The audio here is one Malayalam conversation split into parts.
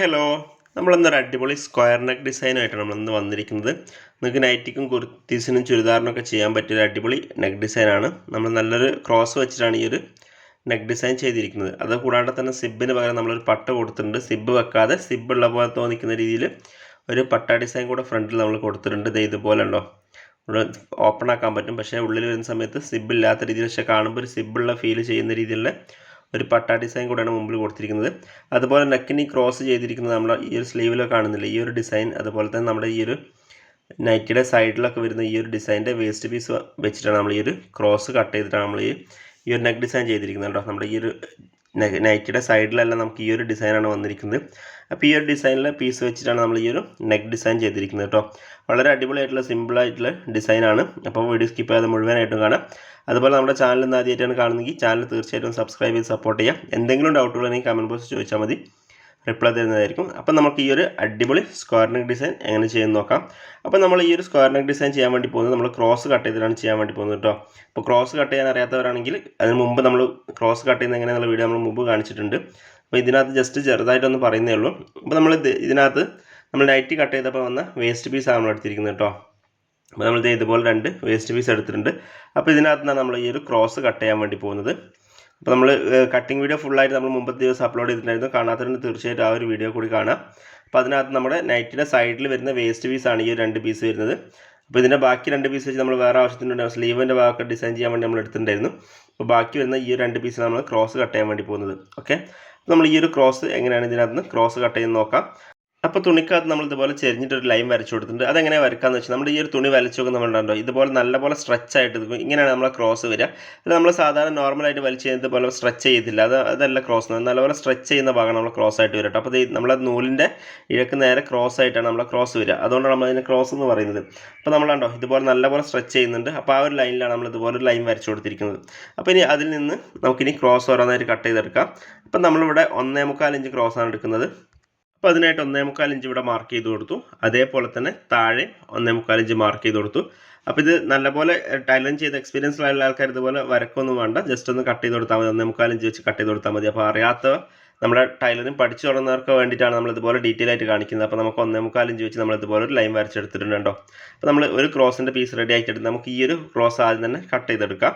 ഹലോ നമ്മളെന്നൊരു അടിപൊളി സ്ക്വയർ നെക്ക് ഡിസൈനായിട്ടാണ് നമ്മളിന്ന് വന്നിരിക്കുന്നത്. നിങ്ങൾക്ക് നൈറ്റിക്കും കുർത്തീസിനും ചുരിദാറിനൊക്കെ ചെയ്യാൻ പറ്റിയൊരു അടിപൊളി നെക്ക് ഡിസൈനാണ് നമ്മൾ നല്ലൊരു ക്രോസ് വെച്ചിട്ടാണ് ഈ ഒരു നെക്ക് ഡിസൈൻ ചെയ്തിരിക്കുന്നത്. അത് കൂടാണ്ട് തന്നെ സിബിന് പകരം നമ്മളൊരു പട്ട കൊടുത്തിട്ടുണ്ട്. സിബ് വെക്കാതെ സിബ് ഉള്ള പോലെ തോന്നിക്കുന്ന രീതിയിൽ ഒരു പട്ട ഡിസൈൻ കൂടെ ഫ്രണ്ടിൽ നമ്മൾ കൊടുത്തിട്ടുണ്ട്. ഇത് ഇതുപോലെ ഉണ്ടോ? ഓപ്പൺ ആക്കാൻ പറ്റും. പക്ഷേ ഉള്ളിൽ വരുന്ന സമയത്ത് സിബ് ഇല്ലാത്ത രീതിയിൽ പക്ഷേ കാണുമ്പോൾ ഒരു ഉള്ള ഫീൽ ചെയ്യുന്ന രീതിയിലുള്ള ഒരു പട്ട ഡിസൈൻ കൂടെയാണ് മുമ്പിൽ കൊടുത്തിരിക്കുന്നത്. അതുപോലെ നെക്കിന് ക്രോസ് ചെയ്തിരിക്കുന്നത് നമ്മൾ ഈ ഒരു സ്ലീവിലോ കാണുന്നില്ല? ഈ ഒരു ഡിസൈൻ അതുപോലെ തന്നെ നമ്മുടെ ഈ ഒരു നൈറ്റിയുടെ സൈഡിലൊക്കെ വരുന്ന ഈ ഒരു ഡിസൈന്റെ വേസ്റ്റ് പീസ് വെച്ചിട്ടാണ് നമ്മൾ ഈ ഒരു ക്രോസ് കട്ട് ചെയ്തിട്ടാണ് നമ്മൾ ഈ ഈ ഒരു നെക്ക് ഡിസൈൻ ചെയ്തിരിക്കുന്നത് കേട്ടോ. നമ്മുടെ ഈ ഒരു നൈറ്റിയുടെ സൈഡിലെല്ലാം നമുക്ക് ഈ ഒരു ഡിസൈനാണ് വന്നിരിക്കുന്നത്. അപ്പോൾ ഈ ഒരു ഡിസൈനിലെ പീസ് വെച്ചിട്ടാണ് നമ്മൾ ഈ ഒരു നെക്ക് ഡിസൈൻ ചെയ്തിരിക്കുന്നത് കേട്ടോ വളരെ അടിപൊളിയായിട്ടുള്ള സിമ്പിളായിട്ടുള്ള ഡിസൈനാണ് അപ്പോൾ വീഡിയോ സ്കിപ്പ് ചെയ്യാതെ മുഴുവനായിട്ടും കാണാം. അതുപോലെ നമ്മുടെ ചാനൽ ഇന്ന് ആദ്യമായിട്ടാണ് കാണുന്നെങ്കിൽ ചാനൽ തീർച്ചയായിട്ടും സബ്സ്ക്രൈബ് ചെയ്ത് സപ്പോർട്ട് ചെയ്യാം. എന്തെങ്കിലും ഡൗട്ടുകൾ ഉണ്ടെങ്കിൽ കമന്റ് ബോക്സ് ചോദിച്ചാൽ മതി. റിപ്ലൈ തരുന്നതായിരിക്കും. അപ്പോൾ നമുക്ക് ഈ ഒരു അടിപൊളി സ്ക്വയർ നെക്ക് ഡിസൈൻ എങ്ങനെ ചെയ്യുന്ന നോക്കാം. അപ്പോൾ നമ്മൾ ഈ ഒരു സ്ക്വയർ നെക്ക് ഡിസൈൻ ചെയ്യാൻ വേണ്ടി പോകുന്നത് നമ്മൾ ക്രോസ് കട്ട് ചെയ്തിട്ടാണ് ചെയ്യാൻ വേണ്ടി പോകുന്നത് കേട്ടോ അപ്പോൾ ക്രോസ് കട്ട് ചെയ്യാൻ അറിയാത്തവരാണെങ്കിൽ അതിന് മുമ്പ് നമ്മൾ ക്രോസ് കട്ട് ചെയ്യുന്ന എങ്ങനെയുള്ള വീഡിയോ നമ്മൾ മുമ്പ് കാണിച്ചിട്ടുണ്ട്. അപ്പോൾ ഇതിനകത്ത് ജസ്റ്റ് ചെറുതായിട്ടൊന്ന് പറയുന്നേ ഉള്ളൂ. അപ്പോൾ നമ്മൾ ഇത് ഇതിനകത്ത് നമ്മൾ നൈറ്റി കട്ട് ചെയ്തപ്പോൾ വന്ന വേസ്റ്റ് പീസ് നമ്മൾ എടുത്തിരിക്കുന്നത് കേട്ടോ അപ്പോൾ നമ്മൾ ഇതുപോലെ രണ്ട് വേസ്റ്റ് പീസ് എടുത്തിട്ടുണ്ട്. അപ്പോൾ ഇതിനകത്ത് നമ്മൾ ഈ ഒരു ക്രോസ് കട്ട് ചെയ്യാൻ വേണ്ടി പോകുന്നത്. അപ്പോൾ നമ്മൾ കട്ടിംഗ് വീഡിയോ ഫുള്ളായിട്ട് നമ്മൾ മുമ്പത്തെ ദിവസം അപ്ലോഡ് ചെയ്തിട്ടുണ്ടായിരുന്നു. കാണാത്തവരുണ്ട് തീർച്ചയായിട്ടും ആ ഒരു വീഡിയോ കൂടി കാണാം. അപ്പോൾ അതിനകത്ത് നമ്മുടെ നൈറ്റിന്റെ സൈഡിൽ വരുന്ന വേസ്റ്റ് പീസാണ് ഈ രണ്ട് പീസ് വരുന്നത്. അപ്പോൾ ഇതിന്റെ ബാക്കി രണ്ട് പീസ് വെച്ച് നമ്മൾ വേറെ ആവശ്യത്തിനുണ്ടായിരുന്നു സ്ലീവിന്റെ ഭാഗമൊക്കെ ഡിസൈൻ ചെയ്യാൻ വേണ്ടി നമ്മൾ എടുത്തിട്ടുണ്ടായിരുന്നു. അപ്പോൾ ബാക്കി വരുന്ന ഈ രണ്ട് പീസ് നമ്മൾ ക്രോസ് കട്ട് ചെയ്യാൻ വേണ്ടി പോകുന്നത്. ഓക്കെ നമ്മൾ ഈ ഒരു ക്രോസ് എങ്ങനെയാണ് ഇതിനകത്ത് നിന്ന് ക്രോസ് കട്ട് ചെയ്ത് നോക്കാം. അപ്പോൾ തുണിക്കകത്ത് നമ്മൾ ഇതുപോലെ ചെരിഞ്ഞിട്ടൊരു ലൈൻ വരച്ചു കൊടുത്തിട്ടുണ്ട്. അതെങ്ങനെ വരക്കാന്ന് വെച്ചാൽ നമ്മുടെ ഈ ഒരു തുണി വരച്ചു നോക്കുന്ന നമ്മളുണ്ടോ ഇതുപോലെ നല്ലപോലെ സ്ട്രെച്ച് ആയിട്ട് നിൽക്കും ഇങ്ങനെയാണ് നമ്മളെ ക്രോസ് വരിക. അത് നമ്മൾ സാധാരണ നോർമലായിട്ട് വലിച്ചു ചെയ്യുന്നത് പോലെ സ്ട്രെച്ച് ചെയ്തില്ല അത് അതല്ല ക്രോസ് നല്ലപോലെ സ്ട്രെച്ച് ചെയ്യുന്ന ഭാഗമാണ് നമ്മൾ ക്രോസ് ആയിട്ട് വരട്ടോ അപ്പോൾ നമ്മളെ നൂലിന്റെ ഇഴക്ക് നേരെ ക്രോസ് ആയിട്ടാണ് നമ്മളെ ക്രോസ് വരിക. അതുകൊണ്ടാണ് നമ്മൾ അതിനെ ക്രോസ് എന്ന് പറയുന്നത്. അപ്പോൾ നമ്മളുണ്ടോ ഇതുപോലെ നല്ലപോലെ സ്ട്രെച്ച് ചെയ്യുന്നുണ്ട്. അപ്പോൾ ആ ഒരു ലൈനിലാണ് നമ്മൾ ഇതുപോലെ ഒരു ലൈൻ വരച്ചു കൊടുത്തിരിക്കുന്നത്. അപ്പോൾ ഇനി അതിൽ നിന്ന് നമുക്കിനി ക്രോസ് ഓരോന്നായിട്ട് കട്ട് ചെയ്തെടുക്കാം. അപ്പോൾ നമ്മളിവിടെ ഒന്നേ മുക്കാൽ ഇഞ്ച് ആണ് എടുക്കുന്നത്. അപ്പോൾ അതിനായിട്ട് ഒന്നേ മുക്കാൽ ഇഞ്ച് ഇവിടെ മാർക്ക് ചെയ്ത് കൊടുത്തു. അതേപോലെ തന്നെ താഴെ ഒന്നേ മുക്കാൽ ഇഞ്ച് മാർക്ക് ചെയ്ത് കൊടുത്തു. അപ്പോൾ ഇത് നല്ലപോലെ ടൈലറിങ് ചെയ്ത എക്സ്പീരിയൻസ് ഉള്ള ആൾക്കാർ ഇതുപോലെ വരക്കൊന്നും വേണ്ട. ജസ്റ്റ് ഒന്ന് കട്ട് ചെയ്ത് കൊടുത്താൽ മതി. ഒന്നേ മുക്കാൽ ഇഞ്ച് വെച്ച് കട്ട് ചെയ്ത് കൊടുത്താൽ മതി. അപ്പോൾ അറിയാത്ത നമ്മുടെ ടൈലറിങ് പഠിച്ചു തുടങ്ങുന്നവർക്ക് വേണ്ടിയിട്ടാണ് നമ്മൾ ഇതുപോലെ ഡീറ്റെയിൽ ആയിട്ട് കാണിക്കുന്നത്. അപ്പോൾ നമുക്ക് ഒന്നേ മുക്കാൽ ഇഞ്ച് വെച്ച് നമ്മൾ ഇതുപോലെ ഒരു ലൈൻ വരച്ചെടുത്തിട്ടുണ്ട് കേട്ടോ. അപ്പോൾ നമ്മൾ ഒരു ക്രോസിന്റെ പീസ് റെഡി ആക്കിയിട്ട് നമുക്ക് ഈ ഒരു ക്രോസ് ആദ്യം തന്നെ കട്ട് ചെയ്തെടുക്കാം.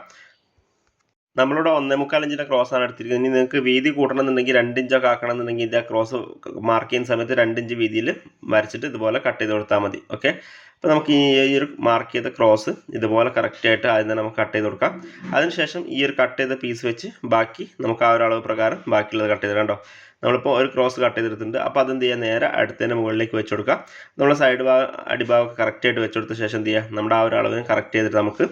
നമ്മളിവിടെ ഒന്നേ മുക്കാൽ ഇഞ്ചിന്റെ ക്രോസ് ആണ് എടുത്തിരിക്കുന്നത്. ഇനി നിങ്ങൾക്ക് വീതി കൂട്ടണമെന്നുണ്ടെങ്കിൽ രണ്ട് ഇഞ്ചൊക്കെ ആക്കണമെന്നുണ്ടെങ്കിൽ ഇതിന്റെ ക്രോസ് മാർക്ക് ചെയ്യുന്ന സമയത്ത് രണ്ട് ഇഞ്ച് വീതിയിൽ വരച്ചിട്ട് ഇതുപോലെ കട്ട് ചെയ്ത് കൊടുത്താൽ മതി. ഓക്കെ അപ്പോൾ നമുക്ക് ഈ ഒരു മാർക്ക് ചെയ്ത ക്രോസ് ഇതുപോലെ കറക്റ്റായിട്ട് ആദ്യം തന്നെ നമുക്ക് കട്ട് ചെയ്ത് കൊടുക്കാം. അതിനുശേഷം ഈ ഒരു കട്ട് ചെയ്ത പീസ് വെച്ച് ബാക്കി നമുക്ക് ആ ഒരു അളവ് പ്രകാരം ബാക്കിയുള്ളത് കട്ട് ചെയ്ത് കണ്ടോ നമ്മളിപ്പോൾ ഒരു ക്രോസ് കട്ട് ചെയ്തെടുത്തിട്ടുണ്ട്. അപ്പോൾ അതെന്ത് ചെയ്യുക? നേരെ അടുത്തതിന്റെ മുകളിലേക്ക് വെച്ച് കൊടുക്കുക. നമ്മൾ സൈഡ് ഭാഗം അടിഭാഗം കറക്റ്റായിട്ട് വെച്ച് കൊടുത്ത ശേഷം എന്ത് ചെയ്യുക? നമ്മുടെ ആ ഒരു അളവിന് കറക്റ്റ് ചെയ്തിട്ട് നമുക്ക്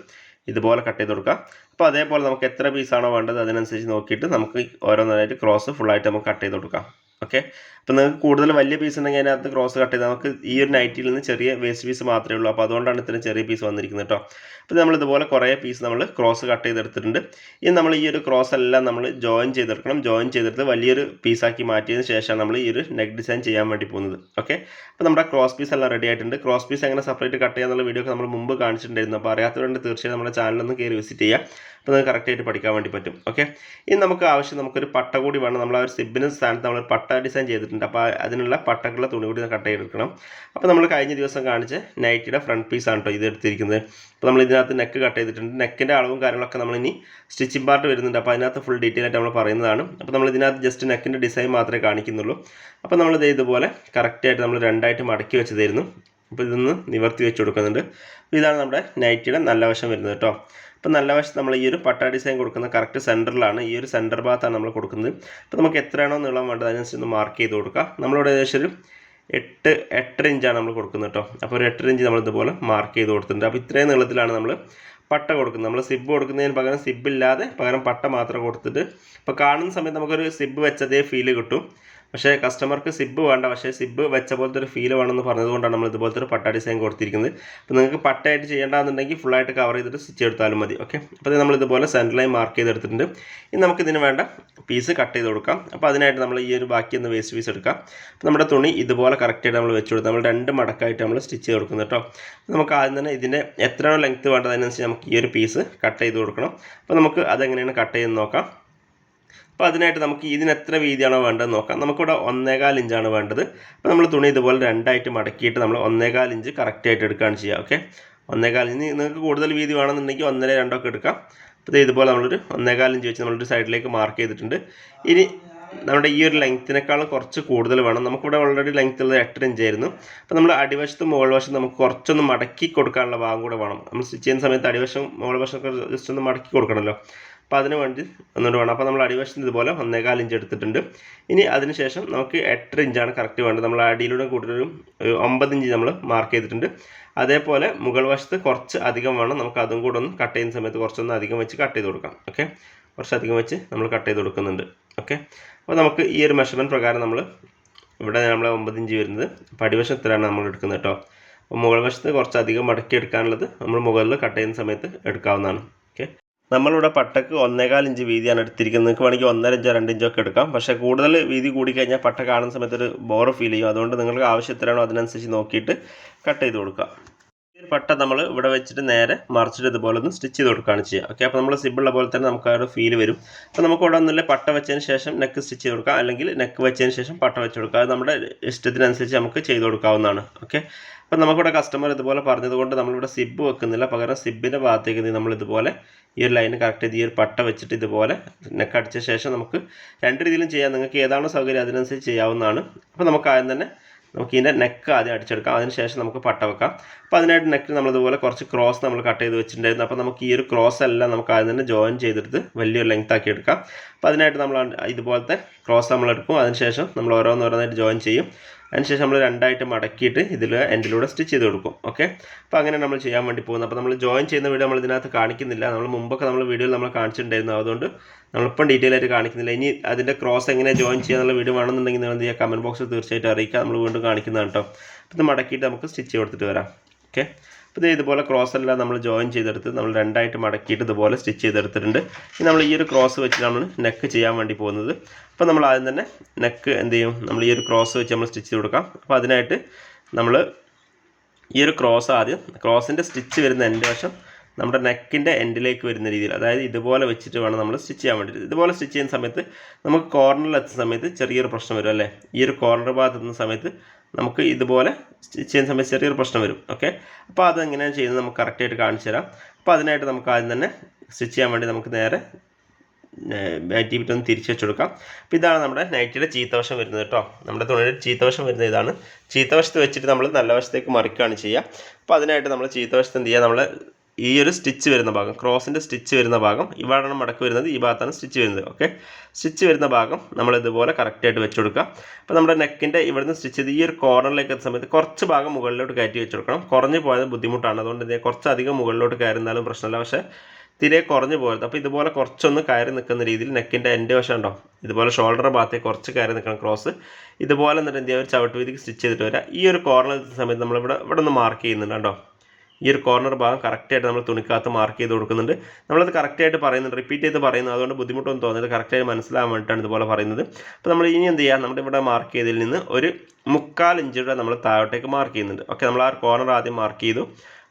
ഇതുപോലെ കട്ട് ചെയ്ത് കൊടുക്കാം അപ്പോൾ അതേപോലെ നമുക്ക് എത്ര പീസാണോ വേണ്ടത് അതിനനുസരിച്ച് നോക്കിയിട്ട് നമുക്ക് ഓരോന്നായിട്ട് ക്രോസ് ഫുള്ളായിട്ട് നമുക്ക് കട്ട് ചെയ്ത് കൊടുക്കാം. ഓക്കെ അപ്പോൾ നിങ്ങൾക്ക് കൂടുതൽ വലിയ പീസ് ഉണ്ടെങ്കിൽ അതിനകത്ത് ക്രോസ് കട്ട് ചെയ്താൽ നമുക്ക് ഈ ഒരു നൈറ്റിയിൽ നിന്ന് ചെറിയ വേസ്റ്റ് പീസ് മാത്രമേ ഉള്ളൂ. അപ്പോൾ അതുകൊണ്ടാണ് ഇത്രയും ചെറിയ പീസ് വന്നിരിക്കുന്നത് കേട്ടോ അപ്പോൾ നമ്മൾ ഇതുപോലെ കുറേ പീസ് നമ്മൾ ക്രോസ് കട്ട് ചെയ്തെടുത്തിട്ടുണ്ട്. ഇനി നമ്മൾ ഈ ഒരു ക്രോസ് എല്ലാം നമ്മൾ ജോയിൻ ചെയ്തെടുക്കണം. ജോയിൻ ചെയ്തെടുത്ത് വലിയൊരു പീസാക്കി മാറ്റിയതിന് ശേഷം നമ്മൾ ഈ ഒരു നെക്ക് ഡിസൈൻ ചെയ്യാൻ വേണ്ടി പോകുന്നത്. ഓക്കെ അപ്പോൾ നമ്മുടെ ക്രോസ് പീസ് എല്ലാം റെഡി ആയിട്ടുണ്ട്. ക്രോസ് പീസ് എങ്ങനെ സെപ്പറേറ്റ് കട്ട് ചെയ്യാന്നുള്ള വീഡിയോ ഒക്കെ നമ്മൾ മുമ്പ് കാണിച്ചിട്ടുണ്ടായിരുന്നു. അപ്പോൾ അറിയാത്തവരുണ്ട് തീർച്ചയായും നമ്മുടെ ചാനലൊന്ന് കയറി വിസിറ്റ് ചെയ്യുക. അപ്പോൾ നിങ്ങൾക്ക് കറക്റ്റായിട്ട് പഠിക്കാൻ വേണ്ടി പറ്റും. ഓക്കെ ഇനി നമുക്ക് ആവശ്യം നമുക്കൊരു പട്ട കൂടി വേണം. നമ്മൾ ആ ഒരു സിബിന് സ്ഥാനത്ത് നമ്മൾ പട്ട ഡിസൈൻ ചെയ്തിട്ടുണ്ട്. അപ്പോൾ അതിനുള്ള പട്ടക്കുള്ള തുണി കൂടി കട്ട് ചെയ്തെടുക്കണം. അപ്പോൾ നമ്മൾ കഴിഞ്ഞ ദിവസം കാണിച്ച നൈറ്റിയുടെ ഫ്രണ്ട് പീസാണ് കേട്ടോ ഇത് എടുത്തിരിക്കുന്നത്. അപ്പോൾ നമ്മൾ ഇതിനകത്ത് നെക്ക് കട്ട് ചെയ്തിട്ടുണ്ട്. നെക്കിന്റെ അളവും കാര്യങ്ങളൊക്കെ നമ്മൾ ഇനി സ്റ്റിച്ചിങ് പാർട്ട് വരുന്നുണ്ട്. അപ്പോൾ അതിനകത്ത് ഫുൾ ഡീറ്റെയിൽ ആയിട്ട് നമ്മൾ പറയുന്നതാണ്. അപ്പോൾ നമ്മൾ ഇതിനകത്ത് ജസ്റ്റ് നെക്കിന്റെ ഡിസൈൻ മാത്രമേ കാണിക്കുന്നുള്ളൂ. അപ്പോൾ നമ്മളിത് ഇതുപോലെ കറക്റ്റായിട്ട് നമ്മൾ രണ്ടായിട്ട് മടക്കി വെച്ചതായിരുന്നു. അപ്പോൾ ഇതൊന്ന് നിവർത്തി വെച്ച് കൊടുക്കുന്നുണ്ട്. ഇതാണ് നമ്മുടെ നൈറ്റിയുടെ നല്ല വശം വരുന്നത് കേട്ടോ. അപ്പോൾ നല്ല വശം നമ്മൾ ഈ ഒരു പട്ട ഡിസൈൻ കൊടുക്കുന്ന കറക്റ്റ് സെന്ററിലാണ് ഈ ഒരു സെന്റർ ഭാഗത്താണ് നമ്മൾ കൊടുക്കുന്നത്. അപ്പോൾ നമുക്ക് എത്രയാണോ നീളം വേണ്ടത് അതിനനുസരിച്ച് മാർക്ക് ചെയ്ത് കൊടുക്കുക നമ്മളിവിടെ ഏകദേശം ഒരു എട്ട് എട്ടര ഇഞ്ചാണ് നമ്മൾ കൊടുക്കുന്നത് കേട്ടോ. അപ്പോൾ ഒരു എട്ടര ഇഞ്ച് നമ്മൾ ഇതുപോലെ മാർക്ക് ചെയ്ത് കൊടുത്തിട്ടുണ്ട്. അപ്പോൾ ഇത്രയും നീളത്തിലാണ് നമ്മൾ പട്ട കൊടുക്കുന്നത്. നമ്മൾ സിബ് കൊടുക്കുന്നതിന് പകരം സിബ് ഇല്ലാതെ പകരം പട്ട മാത്രം കൊടുത്തിട്ട് ഇപ്പോൾ കാണുന്ന സമയത്ത് നമുക്കൊരു സിബ് വെച്ചതേ ഫീൽ കിട്ടും. പക്ഷേ കസ്റ്റമർക്ക് സിബ് വേണ്ട. പക്ഷേ സിബ് വെച്ച പോലത്തെ ഒരു ഫീൽ വേണമെന്ന് പറഞ്ഞതുകൊണ്ടാണ് നമ്മൾ ഇതുപോലത്തെ ഒരു പട്ട ഡിസൈൻ കൊടുത്തിരിക്കുന്നത്. അപ്പോൾ നിങ്ങൾക്ക് പട്ടയായിട്ട് ചെയ്യേണ്ടതെന്നുണ്ടെങ്കിൽ ഫുള്ളായിട്ട് കവർ ചെയ്തിട്ട് സ്റ്റിച്ച് എടുത്താലും മതി. ഓക്കെ അപ്പോൾ നമ്മൾ ഇതുപോലെ സെന്റർ ലൈൻ മാർക്ക് ചെയ്തെടുത്തിട്ടുണ്ട്. ഇനി നമുക്ക് ഇതിന് വേണ്ട പീസ് കട്ട് ചെയ്ത് കൊടുക്കാം. അപ്പോൾ അതിനായിട്ട് നമ്മൾ ഈ ഒരു ബാക്കി ഒന്ന് വേസ്റ്റ് പീസ് എടുക്കാം. അപ്പോൾ നമ്മുടെ തുണി ഇതുപോലെ കറക്റ്റായിട്ട് നമ്മൾ വെച്ച് കൊടുത്ത് നമ്മൾ രണ്ട് മടക്കായിട്ട് നമ്മൾ സ്റ്റിച്ച് ചെയ്ത് കൊടുക്കുന്നത് കേട്ടോ. നമുക്ക് ആദ്യം തന്നെ ഇതിന്റെ എത്രയാണോ ലെങ്ത്ത് വേണ്ടത് അതിനനുസരിച്ച് നമുക്ക് ഈ ഒരു പീസ് കട്ട് ചെയ്ത് കൊടുക്കണം. അപ്പോൾ നമുക്ക് അതെങ്ങനെയാണ് കട്ട് ചെയ്യുന്നത് നോക്കാം. അപ്പോൾ അതിനായിട്ട് നമുക്ക് ഇതിന് എത്ര വീതിയാണോ വേണ്ടത് നോക്കാം. നമുക്കിവിടെ ഒന്നേകാൽ ഇഞ്ചാണ് വേണ്ടത്. അപ്പോൾ നമ്മൾ തുണി ഇതുപോലെ രണ്ടായിട്ട് മടക്കിയിട്ട് നമ്മൾ ഒന്നേകാൽ ഇഞ്ച് കറക്റ്റായിട്ട് എടുക്കുകയാണ് ചെയ്യുക ഓക്കെ ഒന്നേകാൽ ഇഞ്ച്. നിങ്ങൾക്ക് കൂടുതൽ വീതി വേണമെന്നുണ്ടെങ്കിൽ ഒന്നര രണ്ടൊക്കെ എടുക്കാം. അപ്പോൾ ഇതുപോലെ നമ്മളൊരു ഒന്നേകാൽ ഇഞ്ച് വെച്ച് നമ്മളൊരു സൈഡിലേക്ക് മാർക്ക് ചെയ്തിട്ടുണ്ട്. ഇനി നമ്മുടെ ഈ ഒരു ലെങ്ത്തിനേക്കാളും കുറച്ച് കൂടുതൽ വേണം. നമുക്കിവിടെ ഓൾറെഡി ലെങ്ത് ഉള്ളത് എട്ടര ആയിരുന്നു. അപ്പോൾ നമ്മൾ അടിവശത്തും മുകൾ വശത്തും നമുക്ക് കുറച്ചൊന്ന് മടക്കി കൊടുക്കാനുള്ള ഭാഗം കൂടെ വേണം. നമ്മൾ സ്റ്റിച്ച് ചെയ്യുന്ന സമയത്ത് അടിവശം മുകൾ വശമൊക്കെ ജസ്റ്റ് ഒന്ന് മടക്കി കൊടുക്കണമല്ലോ. അതിന് വേണ്ടി ഒന്നുകൂടി വേണം. അപ്പോൾ നമ്മൾ അടിവശത്ത് ഇതുപോലെ ഒന്നേകാൽ ഇഞ്ച് എടുത്തിട്ടുണ്ട്. ഇനി അതിനുശേഷം നമുക്ക് എട്ടര ഇഞ്ചാണ് കറക്റ്റ് വേണ്ടത്. നമ്മൾ അടിയിലൂടെ കൂടുതലും ഒരു ഒമ്പത് ഇഞ്ച് നമ്മൾ മാർക്ക് ചെയ്തിട്ടുണ്ട്. അതേപോലെ മുകൾ വശത്ത് കുറച്ച് അധികം വേണം. നമുക്ക് അതും കൂടെ ഒന്ന് കട്ട് ചെയ്യുന്ന സമയത്ത് കുറച്ചൊന്ന് അധികം വെച്ച് കട്ട് ചെയ്ത് കൊടുക്കാം. ഓക്കെ കുറച്ചധികം വെച്ച് നമ്മൾ കട്ട് ചെയ്ത് കൊടുക്കുന്നുണ്ട്. ഓക്കെ അപ്പോൾ നമുക്ക് ഈ ഒരു മെഷർമെന്റ് പ്രകാരം നമ്മൾ ഇവിടെ നമ്മൾ ഒമ്പത് ഇഞ്ച് വരുന്നത്. പടിവശത്തിലാണ് നമ്മൾ എടുക്കുന്നത് കേട്ടോ. അപ്പോൾ മുകൾ വശത്ത് കുറച്ച് അധികം മടക്കി എടുക്കാനുള്ളത് നമ്മൾ മുകളിൽ കട്ട് ചെയ്യുന്ന സമയത്ത് എടുക്കാവുന്നതാണ്. നമ്മളിവിടെ പട്ടക്ക് ഒന്നേകാൽ ഇഞ്ച് വീതിയാണ് എടുത്തിരിക്കുന്നത്. നിങ്ങൾക്ക് വേണമെങ്കിൽ ഒന്നര ഇഞ്ചോ രണ്ട് ഇഞ്ചോ ഒക്കെ എടുക്കാം. പക്ഷേ കൂടുതൽ വീതി കൂടിക്കഴിഞ്ഞാൽ പട്ട കാണുന്ന സമയത്തൊരു ബോറ് ഫീൽ ചെയ്യും. അതുകൊണ്ട് നിങ്ങൾക്ക് ആവശ്യത്തിലാണോ അതിനനുസരിച്ച് നോക്കിയിട്ട് കട്ട് ചെയ്ത് കൊടുക്കുക. ഒരു പട്ട നമ്മൾ ഇവിടെ വെച്ചിട്ട് നേരെ മറിച്ചിട്ട് ഇതുപോലെ ഒന്ന് സ്റ്റിച്ച് ചെയ്ത് കൊടുക്കുകയാണ് ചെയ്യുക. ഓക്കെ അപ്പോൾ നമ്മൾ സിബിളുള്ള പോലെ തന്നെ നമുക്ക് ആ ഒരു ഫീൽ വരും. അപ്പോൾ നമുക്ക് ഇവിടെ ഒന്നുമില്ല പട്ട വെച്ചതിന് ശേഷം നെക്ക് സ്റ്റിച്ച് ചെയ്ത് കൊടുക്കാം. അല്ലെങ്കിൽ നെക്ക് വെച്ചതിന് ശേഷം പട്ട വെച്ച് കൊടുക്കുക അത് നമ്മുടെ ഇഷ്ടത്തിനനുസരിച്ച് നമുക്ക് ചെയ്ത് കൊടുക്കാവുന്നതാണ്. ഓക്കെ അപ്പോൾ നമുക്കിവിടെ കസ്റ്റമർ ഇതുപോലെ പറഞ്ഞതുകൊണ്ട് നമ്മളിവിടെ സിബ് വെക്കുന്നില്ല. പകരം സിബിന്റെ ഭാഗത്തേക്ക് നമ്മൾ ഇതുപോലെ ഈ ഒരു ലൈന് കറക്റ്റ് ചെയ്ത് ഈ ഒരു പട്ട വെച്ചിട്ട് ഇതുപോലെ നെക്ക് അടിച്ച ശേഷം നമുക്ക് രണ്ട് രീതിയിലും ചെയ്യാം. നിങ്ങൾക്ക് ഏതാണോ സൗകര്യം അതിനനുസരിച്ച് ചെയ്യാവുന്നതാണ്. അപ്പോൾ നമുക്ക് ആദ്യം തന്നെ നമുക്ക് ഇതിന്റെ നെക്ക് ആദ്യം അടിച്ചെടുക്കാം. അതിനുശേഷം നമുക്ക് പട്ട വെക്കാം. അപ്പോൾ അതിനായിട്ട് നെക്കിൽ നമ്മളിതുപോലെ കുറച്ച് ക്രോസ് നമ്മൾ കട്ട് ചെയ്ത് വെച്ചിട്ടുണ്ടായിരുന്നു. അപ്പോൾ നമുക്ക് ഈ ഒരു ക്രോസ് എല്ലാം നമുക്ക് ആദ്യം തന്നെ ജോയിൻ ചെയ്തെടുത്ത് വലിയൊരു ലെങ്ത് ആക്കി എടുക്കാം. അപ്പോൾ അതിനായിട്ട് നമ്മൾ ഇതുപോലത്തെ ക്രോസ് നമ്മൾ എടുക്കും. അതിനുശേഷം നമ്മൾ ഓരോന്നോരോന്നായിട്ട് ജോയിൻ ചെയ്യും. അതിനുശേഷം നമ്മൾ രണ്ടായിട്ട് മടക്കിയിട്ട് ഇതിൽ എൻഡിലൂടെ സ്റ്റിച്ച് ചെയ്ത് കൊടുക്കും. ഓക്കെ അപ്പോൾ അങ്ങനെ നമ്മൾ ചെയ്യാൻ വേണ്ടി പോകുന്നത് അപ്പോൾ നമ്മൾ ജോയിൻ ചെയ്യുന്ന വീഡിയോ നമ്മൾ ഇതിനകത്ത് കാണിക്കുന്നില്ല. നമ്മൾ മുമ്പൊക്കെ നമ്മൾ വീഡിയോയിൽ നമ്മൾ കാണിച്ചിട്ടുണ്ടായിരുന്നു. അതുകൊണ്ട് നമ്മളിപ്പം ഡീറ്റെയിൽ ആയിട്ട് കാണിക്കുന്നില്ല. ഇനി അതിന്റെ ക്രോസ് എങ്ങനെ ജോയിൻ ചെയ്യാനുള്ള വീഡിയോ വേണമെന്നുണ്ടെങ്കിൽ നിങ്ങൾ എന്ത് ചെയ്യുക കമന്റ് ബോക്സിൽ തീർച്ചയായിട്ടും അറിയിക്കുക. നമ്മൾ വീണ്ടും കാണിക്കുന്നതാണ് കേട്ടോ അപ്പോൾ ഇത് മടക്കിയിട്ട് നമുക്ക് സ്റ്റിച്ച് കൊടുത്തിട്ട് വരാം. ഓക്കെ. അപ്പോൾ ഇത് ഇതുപോലെ ക്രോസ് എല്ലാം നമ്മൾ ജോയിൻ ചെയ്തെടുത്ത് നമ്മൾ രണ്ടായിട്ട് മടക്കിയിട്ട് ഇതുപോലെ സ്റ്റിച്ച് ചെയ്തെടുത്തിട്ടുണ്ട്. ഇനി നമ്മൾ ഈ ഒരു ക്രോസ് വെച്ചിട്ടാണ് നെക്ക് ചെയ്യാൻ വേണ്ടി പോകുന്നത്. അപ്പോൾ നമ്മൾ ആദ്യം തന്നെ നെക്ക് എന്ത് ചെയ്യും? നമ്മൾ ഈ ഒരു ക്രോസ് വെച്ച് നമ്മൾ സ്റ്റിച്ച് ചെയ്ത് കൊടുക്കാം. അപ്പോൾ അതിനായിട്ട് നമ്മൾ ഈ ഒരു ക്രോസ് ആദ്യം ക്രോസിന്റെ സ്റ്റിച്ച് വരുന്ന എന്റെ വശം നമ്മുടെ നെക്കിന്റെ എൻഡിലേക്ക് വരുന്ന രീതിയിൽ അതായത് ഇതുപോലെ വെച്ചിട്ട് വേണം നമ്മൾ സ്റ്റിച്ച് ചെയ്യാൻ വേണ്ടിയിട്ട്. ഇതുപോലെ സ്റ്റിച്ച് ചെയ്യുന്ന സമയത്ത് നമുക്ക് കോർണറിൽ എത്തുന്ന സമയത്ത് ചെറിയൊരു പ്രശ്നം വരും അല്ലേ? ഈ ഒരു കോർണർ ഭാഗത്ത് എത്തുന്ന സമയത്ത് നമുക്ക് ഇതുപോലെ സ്റ്റിച്ച് ചെയ്യുന്ന സമയത്ത് ചെറിയൊരു പ്രശ്നം വരും. ഓക്കെ അപ്പോൾ അതെങ്ങനെയാണ് ചെയ്യുന്നത് നമുക്ക് കറക്റ്റായിട്ട് കാണിച്ചു തരാം. അപ്പോൾ അതിനായിട്ട് നമുക്ക് ആദ്യം തന്നെ സ്റ്റിച്ച് ചെയ്യാൻ വേണ്ടി നമുക്ക് നേരെ നൈറ്റി ബിറ്റ് ഒന്ന് തിരിച്ചു വെച്ച് കൊടുക്കാം. അപ്പോൾ ഇതാണ് നമ്മുടെ നൈറ്റിയുടെ ചീത്തവശം വരുന്നത് കേട്ടോ. നമ്മുടെ തുണിയുടെ ചീത്തവശം വരുന്നത് ഇതാണ്. ചീത്തവശത്ത് വെച്ചിട്ട് നമ്മൾ നല്ല വശത്തേക്ക് മറിക്കുകയാണ് ചെയ്യുക. അപ്പോൾ അതിനായിട്ട് നമ്മൾ ചീത്തവശത്ത് എന്ത് ചെയ്യുക? നമ്മൾ ഈ ഒരു സ്റ്റിച്ച് വരുന്ന ഭാഗം ക്രോസിന്റെ സ്റ്റിച്ച് വരുന്ന ഭാഗം ഇവിടെയാണ് മടക്ക് വരുന്നത് ഈ ഭാഗത്താണ് സ്റ്റിച്ച് വരുന്നത് ഓക്കെ സ്റ്റിച്ച് വരുന്ന ഭാഗം നമ്മൾ ഇതുപോലെ കറക്റ്റായിട്ട് വെച്ച് കൊടുക്കുക. അപ്പോൾ നമ്മുടെ നെക്കിന്റെ ഇവിടുന്ന് സ്റ്റിച്ച് ചെയ്ത് ഈ ഒരു കോർണറിലേക്ക് എത്തുന്ന സമയത്ത് കുറച്ച് ഭാഗം മുകളിലോട്ട് കയറ്റി വെച്ച് കൊടുക്കണം. കുറഞ്ഞു പോയത് ബുദ്ധിമുട്ടാണ്. അതുകൊണ്ട് ഇത് കുറച്ചധികം മുകളിലോട്ട് കയറുന്നാലും പ്രശ്നമില്ല. പക്ഷേ തിരെ കുറഞ്ഞു പോകരുത് അപ്പോൾ ഇതുപോലെ കുറച്ചൊന്ന് കയറി നിൽക്കുന്ന രീതിയിൽ നെക്കിന്റെ എന്റെ വശം ഉണ്ടോ? ഇതുപോലെ ഷോൾഡർ ഭാഗത്തെ കുറച്ച് കയറി നിൽക്കണം ക്രോസ് ഇതുപോലെ എന്നിട്ട് എന്ത് ചെയ്യുക? ഒരു ചവിട്ട് വീതിക്ക് സ്റ്റിച്ച് ചെയ്തിട്ട് വരാം. ഈ ഒരു കോർണർ സമയത്ത് നമ്മളിവിടെ ഇവിടെ ഒന്ന് മാർക്ക് ചെയ്യുന്നുണ്ട് കേട്ടോ. ഈ ഒരു കോർണർ ഭാഗം കറക്റ്റായിട്ട് നമ്മൾ തുണിക്കകത്ത് മാർക്ക് ചെയ്ത് കൊടുക്കുന്നുണ്ട്. നമ്മളത് കറക്റ്റായിട്ട് പറയുന്നുണ്ട്. റിപ്പീറ്റ് ചെയ്ത് പറയുന്നത് അതുകൊണ്ട് ബുദ്ധിമുട്ടൊന്നും തോന്നുന്നത് കറക്റ്റായിട്ട് മനസ്സിലാവാൻ വേണ്ടിയിട്ടാണ് ഇതുപോലെ പറയുന്നത്. അപ്പോൾ നമ്മൾ ഇനി എന്ത് ചെയ്യുക നമ്മുടെ ഇവിടെ മാർക്ക് ചെയ്തതിൽ നിന്ന് ഒരു മുക്കാൽ ഇഞ്ചിയുടെ നമ്മൾ താഴോട്ടേക്ക് മാർക്ക് ചെയ്യുന്നുണ്ട്. ഓക്കെ നമ്മൾ ആ കോർണർ ആദ്യം മാർക്ക് ചെയ്തു.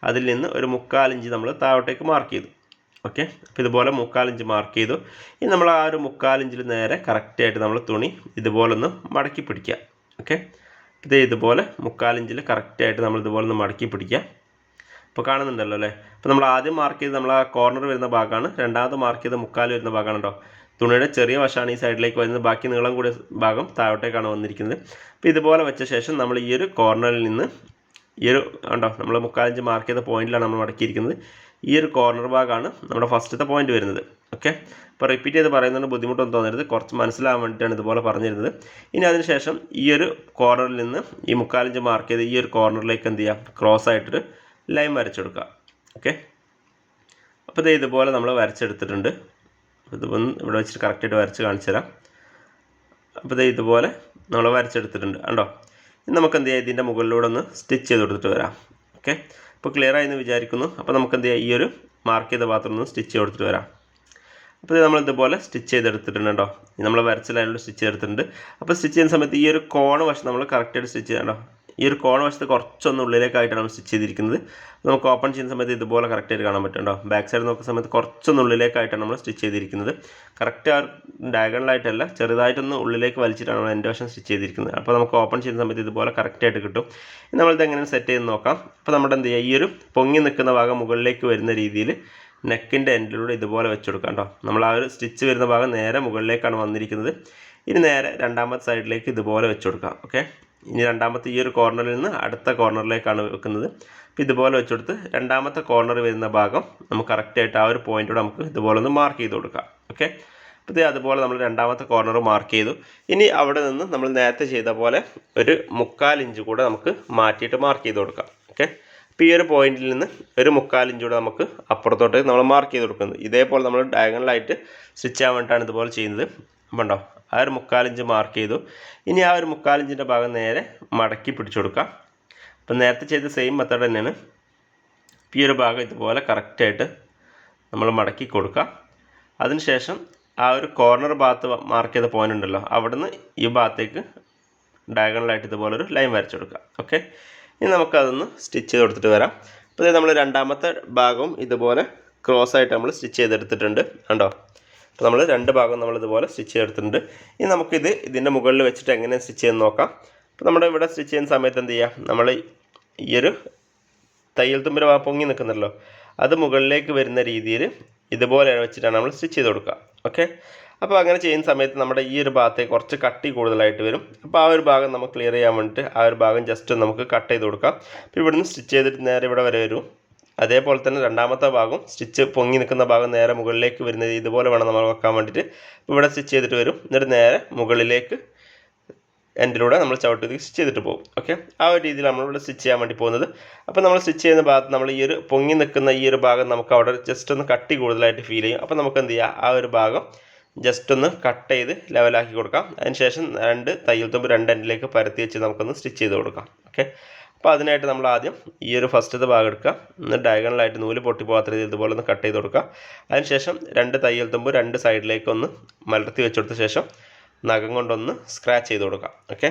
അതിൽ നിന്ന് ഒരു മുക്കാൽ ഇഞ്ച് നമ്മൾ താഴോട്ടേക്ക് മാർക്ക് ചെയ്തു. ഓക്കെ അപ്പോൾ ഇതുപോലെ മുക്കാലിഞ്ച് മാർക്ക് ചെയ്തു. ഇനി നമ്മൾ ആ ഒരു മുക്കാലിഞ്ചിൽ നേരെ കറക്റ്റായിട്ട് നമ്മൾ തുണി ഇതുപോലെ ഒന്ന് മടക്കി പിടിക്കുക. ഓക്കെ ഇത് ഇതുപോലെ മുക്കാലിഞ്ചിൽ കറക്റ്റായിട്ട് നമ്മൾ ഇതുപോലെ ഒന്ന് മടക്കി പിടിക്കുക. ഇപ്പോൾ കാണുന്നുണ്ടല്ലോ അല്ലേ? അപ്പോൾ നമ്മൾ ആദ്യം മാർക്ക് ചെയ്ത് നമ്മൾ ആ കോർണർ വരുന്ന ഭാഗമാണ് രണ്ടാമത് മാർക്ക് ചെയ്ത് മുക്കാൽ വരുന്ന ഭാഗമാണ് കേട്ടോ തുണിയുടെ ചെറിയ വശമാണ് ഈ സൈഡിലേക്ക് വരുന്നത്. ബാക്കി നീളം കൂടിയ ഭാഗം താഴോട്ടേക്കാണ് വന്നിരിക്കുന്നത്. അപ്പോൾ ഇതുപോലെ വെച്ച ശേഷം നമ്മൾ ഈ ഒരു കോർണറിൽ നിന്ന് ഈ ഒരു ഉണ്ടോ നമ്മൾ മുക്കാലഞ്ച് മാർക്ക് ചെയ്ത പോയിന്റിലാണ് നമ്മൾ മടക്കിയിരിക്കുന്നത്. ഈ ഒരു കോർണർ ഭാഗമാണ് നമ്മുടെ ഫസ്റ്റത്തെ പോയിന്റ് വരുന്നത്. ഓക്കെ അപ്പോൾ റിപ്പീറ്റ് ചെയ്ത് പറയുന്നതുകൊണ്ട് ബുദ്ധിമുട്ടൊന്നും തോന്നരുത്. കുറച്ച് മനസ്സിലാവാൻ വേണ്ടിയിട്ടാണ് ഇതുപോലെ പറഞ്ഞിരുന്നത്. ഇനി അതിനുശേഷം ഈ ഒരു കോർണറിൽ നിന്ന് ഈ മുക്കാലഞ്ച് മാർക്ക് ചെയ്ത് ഈ ഒരു കോർണറിലേക്ക് എന്ത് ചെയ്യാം? ക്രോസ് ആയിട്ടൊരു ലൈൻ വരച്ചെടുക്കുക ഓക്കെ അപ്പോൾ ഇത് ഇതുപോലെ നമ്മൾ വരച്ചെടുത്തിട്ടുണ്ട്. ഇത് ഇവിടെ വെച്ചിട്ട് കറക്റ്റായിട്ട് വരച്ച് കാണിച്ചു തരാം. അപ്പോൾ ഇത് ഇതുപോലെ നമ്മൾ വരച്ചെടുത്തിട്ടുണ്ട്. കണ്ടോ? ഇനി നമുക്ക് എന്ത് ചെയ്യാം? ഇതിന്റെ മുകളിലൂടെ ഒന്ന് സ്റ്റിച്ച് ചെയ്ത് കൊടുത്തിട്ട് വരാം. ഓക്കെ ഇപ്പോൾ ക്ലിയർ ആയി എന്ന് വിചാരിക്കുന്നു. അപ്പോൾ നമുക്ക് എന്ത് ചെയ്യാം? ഈ ഒരു മാർക്ക് ചെയ്ത പാത്രം ഒന്ന് സ്റ്റിച്ച് കൊടുത്തിട്ട് വരാം. അപ്പോൾ നമ്മൾ ഇതുപോലെ സ്റ്റിച്ച് ചെയ്തെടുത്തിട്ടുണ്ട് കേട്ടോ നമ്മൾ വരച്ച ലൈനിലൂടെ സ്റ്റിച്ച് ചെയ്തെടുത്തിട്ടുണ്ട്. അപ്പോൾ സ്റ്റിച്ച് ചെയ്യുന്ന സമയത്ത് ഈ ഒരു കോണ് വശം നമ്മൾ കറക്റ്റായിട്ട് സ്റ്റിച്ച് ചെയ്യണ്ടോ ഈ ഒരു കോൺ വശത്ത് കുറച്ചൊന്ന് ഉള്ളിലേക്കായിട്ടാണ് നമ്മൾ സ്റ്റിച്ച് ചെയ്തിരിക്കുന്നത്. നമുക്ക് ഓപ്പൺ ചെയ്യുന്ന സമയത്ത് ഇതുപോലെ കറക്റ്റായിട്ട് കാണാൻ പറ്റുന്നുണ്ടോ ബാക്ക് സൈഡ് നോക്കുന്ന സമയത്ത് കുറച്ചൊന്ന് ഉള്ളിലേക്കായിട്ടാണ് നമ്മൾ സ്റ്റിച്ച് ചെയ്തിരിക്കുന്നത്. കറക്റ്റ് ആ ഡയഗണലായിട്ടല്ല ചെറുതായിട്ടൊന്ന് ഉള്ളിലേക്ക് വലിച്ചിട്ടാണ് നമ്മൾ എന്റെ വശം സ്റ്റിച്ച് ചെയ്തിരിക്കുന്നത്. അപ്പോൾ നമുക്ക് ഓപ്പൺ ചെയ്യുന്ന സമയത്ത് ഇതുപോലെ കറക്റ്റായിട്ട് കിട്ടും. നമ്മളിത് എങ്ങനെ സെറ്റ് ചെയ്ത് നോക്കാം. അപ്പോൾ നമ്മുടെ എന്ത് ചെയ്യുക? ഈ ഒരു പൊങ്ങി നിൽക്കുന്ന ഭാഗം മുകളിലേക്ക് വരുന്ന രീതിയിൽ നെക്കിന്റെ എൻഡിലൂടെ ഇതുപോലെ വെച്ച് കൊടുക്കാം കേട്ടോ നമ്മൾ ആ ഒരു സ്റ്റിച്ച് വരുന്ന ഭാഗം നേരെ മുകളിലേക്കാണ് വന്നിരിക്കുന്നത്. ഇനി നേരെ രണ്ടാമത്തെ സൈഡിലേക്ക് ഇതുപോലെ വെച്ച് കൊടുക്കാം. ഓക്കെ ഇനി രണ്ടാമത്തെ ഈ ഒരു കോർണറിൽ നിന്ന് അടുത്ത കോർണറിലേക്കാണ് വെക്കുന്നത്. അപ്പോൾ ഇതുപോലെ വെച്ച് കൊടുത്ത് രണ്ടാമത്തെ കോർണർ വരുന്ന ഭാഗം നമുക്ക് കറക്റ്റായിട്ട് ആ ഒരു പോയിന്റോടെ നമുക്ക് ഇതുപോലെ ഒന്ന് മാർക്ക് ചെയ്ത് കൊടുക്കാം. ഓക്കെ അപ്പോൾ ഇത് അതുപോലെ നമ്മൾ രണ്ടാമത്തെ കോർണർ മാർക്ക് ചെയ്തു. ഇനി അവിടെ നിന്ന് നമ്മൾ നേരത്തെ ചെയ്ത പോലെ ഒരു മുക്കാൽ ഇഞ്ച് കൂടെ നമുക്ക് മാറ്റിയിട്ട് മാർക്ക് ചെയ്ത് കൊടുക്കാം. ഓക്കെ അപ്പോൾ ഈ ഒരു പോയിന്റിൽ നിന്ന് ഒരു മുക്കാൽ ഇഞ്ച് കൂടെ നമുക്ക് അപ്പുറത്തോട്ട് നമ്മൾ മാർക്ക് ചെയ്ത് കൊടുക്കുന്നത്. ഇതേപോലെ നമ്മൾ ഡയഗണലായിട്ട് സ്റ്റിച്ച് ചെയ്യാൻ വേണ്ടിയിട്ടാണ് ഇതുപോലെ ചെയ്യുന്നത്. ഉണ്ടോ ആ ഒരു മുക്കാലിഞ്ച് മാർക്ക് ചെയ്തു. ഇനി ആ ഒരു മുക്കാലിഞ്ചിന്റെ ഭാഗം നേരെ മടക്കി പിടിച്ചു കൊടുക്കാം. അപ്പം നേരത്തെ ചെയ്ത സെയിം മെത്തേഡ് തന്നെയാണ്. ഈ ഒരു ഭാഗം ഇതുപോലെ കറക്റ്റായിട്ട് നമ്മൾ മടക്കി കൊടുക്കുക അതിനുശേഷം ആ ഒരു കോർണർ ഭാഗത്ത് മാർക്ക് ചെയ്ത പോയിന്റ് ഉണ്ടല്ലോ അവിടുന്ന് ഈ ഭാഗത്തേക്ക് ഡയഗണലായിട്ട് ഇതുപോലെ ഒരു ലൈൻ വരച്ചു കൊടുക്കുക. ഓക്കെ ഇനി നമുക്കതൊന്ന് സ്റ്റിച്ച് ചെയ്ത് കൊടുത്തിട്ട് വരാം. അപ്പോൾ നമ്മൾ രണ്ടാമത്തെ ഭാഗവും ഇതുപോലെ ക്രോസ് ആയിട്ട് നമ്മൾ സ്റ്റിച്ച് ചെയ്തെടുത്തിട്ടുണ്ട്. കണ്ടോ? അപ്പോൾ നമ്മൾ രണ്ട് ഭാഗം നമ്മൾ ഇതുപോലെ സ്റ്റിച്ച് ചെയ്തെടുത്തിട്ടുണ്ട്. ഇനി നമുക്കിത് ഇതിന്റെ മുകളിൽ വെച്ചിട്ട് എങ്ങനെ സ്റ്റിച്ച് ചെയ്യുന്ന നോക്കാം. അപ്പോൾ നമ്മുടെ ഇവിടെ സ്റ്റിച്ച് ചെയ്യുന്ന സമയത്ത് എന്ത് ചെയ്യാം? നമ്മൾ ഈ ഒരു തയ്യൽ തുമ്പിൽ പൊങ്ങി നിൽക്കുന്നല്ലോ അത് മുകളിലേക്ക് വരുന്ന രീതിയിൽ ഇതുപോലെ വെച്ചിട്ടാണ് നമ്മൾ സ്റ്റിച്ച് ചെയ്ത് കൊടുക്കുക. ഓക്കെ അപ്പോൾ അങ്ങനെ ചെയ്യുന്ന സമയത്ത് നമ്മുടെ ഈ ഒരു ഭാഗത്തേക്ക് കുറച്ച് കട്ടി കൂടുതലായിട്ട് വരും. അപ്പോൾ ആ ഒരു ഭാഗം നമുക്ക് ക്ലിയർ ചെയ്യാൻ വേണ്ടിയിട്ട് ആ ഒരു ഭാഗം ജസ്റ്റ് നമുക്ക് കട്ട് ചെയ്ത് കൊടുക്കാം. അപ്പോൾ ഇവിടുന്ന് സ്റ്റിച്ച് ചെയ്തിട്ട് നേരെ ഇവിടെ വരെ വരും. അതേപോലെ തന്നെ രണ്ടാമത്തെ ഭാഗം സ്റ്റിച്ച് പൊങ്ങി നിൽക്കുന്ന ഭാഗം നേരെ മുകളിലേക്ക് വരുന്നത് ഇതുപോലെ വേണം നമ്മൾ വെക്കാൻ വേണ്ടിയിട്ട്. ഇവിടെ സ്റ്റിച്ച് ചെയ്തിട്ട് വരും. എന്നിട്ട് നേരെ മുകളിലേക്ക് എൻഡിലൂടെ നമ്മൾ ചവിട്ടി സ്റ്റിച്ച് ചെയ്തിട്ട് പോകും. ഓക്കെ ആ ഒരു രീതിയിൽ നമ്മളിവിടെ സ്റ്റിച്ച് ചെയ്യാൻ വേണ്ടി പോകുന്നത്. അപ്പോൾ നമ്മൾ സ്റ്റിച്ച് ചെയ്യുന്ന ഭാഗത്ത് നമ്മൾ ഈ ഒരു പൊങ്ങി നിൽക്കുന്ന ഈ ഒരു ഭാഗം നമുക്ക് അവിടെ ജസ്റ്റ് ഒന്ന് കട്ടി കൂടുതലായിട്ട് ഫീൽ ചെയ്യും. അപ്പോൾ നമുക്ക് എന്ത് ചെയ്യാം? ആ ഒരു ഭാഗം ജസ്റ്റ് ഒന്ന് കട്ട് ചെയ്ത് ലെവലാക്കി കൊടുക്കാം. അതിനുശേഷം രണ്ട് തയ്യൽ തുമ്പ് രണ്ട് എൻഡിലേക്ക് പരത്തി വെച്ച് നമുക്കൊന്ന് സ്റ്റിച്ച് ചെയ്ത് കൊടുക്കാം. ഓക്കെ അപ്പോൾ അതിനായിട്ട് നമ്മൾ ആദ്യം ഈ ഒരു ഫസ്റ്റത്തെ ഭാഗം എടുക്കുക. എന്നിട്ട് ഡയഗണലായിട്ട് നൂൽ പൊട്ടി പോകാത്ത രീതിയിൽ ഇതുപോലെ ഒന്ന് കട്ട് ചെയ്ത് കൊടുക്കുക. അതിനുശേഷം രണ്ട് തയ്യൽ തുമ്പ് രണ്ട് സൈഡിലേക്ക് ഒന്ന് മലർത്തി വെച്ചെടുത്ത ശേഷം നഖം കൊണ്ടൊന്ന് സ്ക്രാച്ച് ചെയ്ത് കൊടുക്കുക. ഓക്കെ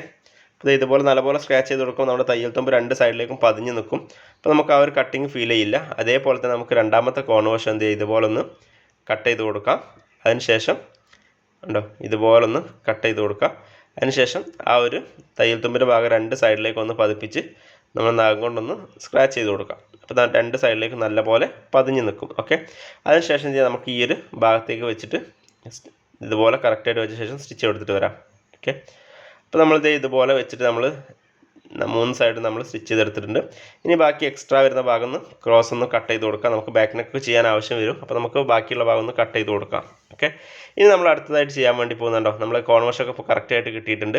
അപ്പോൾ ഇതുപോലെ നല്ലപോലെ സ്ക്രാച്ച് ചെയ്ത് കൊടുക്കുമ്പോൾ നമ്മുടെ തയ്യൽ തുമ്പ് രണ്ട് സൈഡിലേക്കും പതിഞ്ഞ് നിൽക്കും. അപ്പോൾ നമുക്ക് ആ ഒരു കട്ടിങ് ഫീൽ ചെയ്യില്ല. അതേപോലെ തന്നെ നമുക്ക് രണ്ടാമത്തെ കോൺവേഷൻ എന്ത് ചെയ്യുക ഇതുപോലെ ഒന്ന് കട്ട് ചെയ്ത് കൊടുക്കാം. അതിനുശേഷം ഉണ്ടോ ഇതുപോലെ ഒന്ന് കട്ട് ചെയ്ത് കൊടുക്കുക അതിനുശേഷം ആ ഒരു തയ്യൽ തുമ്പിന്റെ ഭാഗം രണ്ട് സൈഡിലേക്ക് ഒന്ന് പതിപ്പിച്ച് നമ്മൾ നഖം കൊണ്ടൊന്ന് സ്ക്രാച്ച് ചെയ്ത് കൊടുക്കാം. അപ്പോൾ രണ്ട് സൈഡിലേക്ക് നല്ലപോലെ പതിഞ്ഞ് നിൽക്കും. ഓക്കെ അതിനുശേഷം എന്ത് ചെയ്യാം? നമുക്ക് ഈ ഒരു ഭാഗത്തേക്ക് വെച്ചിട്ട് ഇതുപോലെ കറക്റ്റായിട്ട് വെച്ച ശേഷം സ്റ്റിച്ച് കൊടുത്തിട്ട് വരാം. ഓക്കെ അപ്പോൾ നമ്മളിത് ഇതുപോലെ വെച്ചിട്ട് നമ്മൾ മൂന്ന് സൈഡ് നമ്മൾ സ്റ്റിച്ച് ചെയ്തെടുത്തിട്ടുണ്ട്. ഇനി ബാക്കി എക്സ്ട്രാ വരുന്ന ഭാഗം ഒന്ന് ക്രോസ് ഒന്ന് കട്ട് ചെയ്ത് കൊടുക്കാം. നമുക്ക് ബാക്ക് നെക്ക് ചെയ്യാൻ ആവശ്യം വരും. അപ്പോൾ നമുക്ക് ബാക്കിയുള്ള ഭാഗം ഒന്ന് കട്ട് ചെയ്ത് കൊടുക്കാം. ഓക്കെ ഇനി നമ്മൾ അടുത്തതായിട്ട് ചെയ്യാൻ വേണ്ടി പോകുന്നുണ്ടോ? നമ്മൾ കോൺവേഷൊക്കെ ഇപ്പോൾ കറക്റ്റായിട്ട് കിട്ടിയിട്ടുണ്ട്.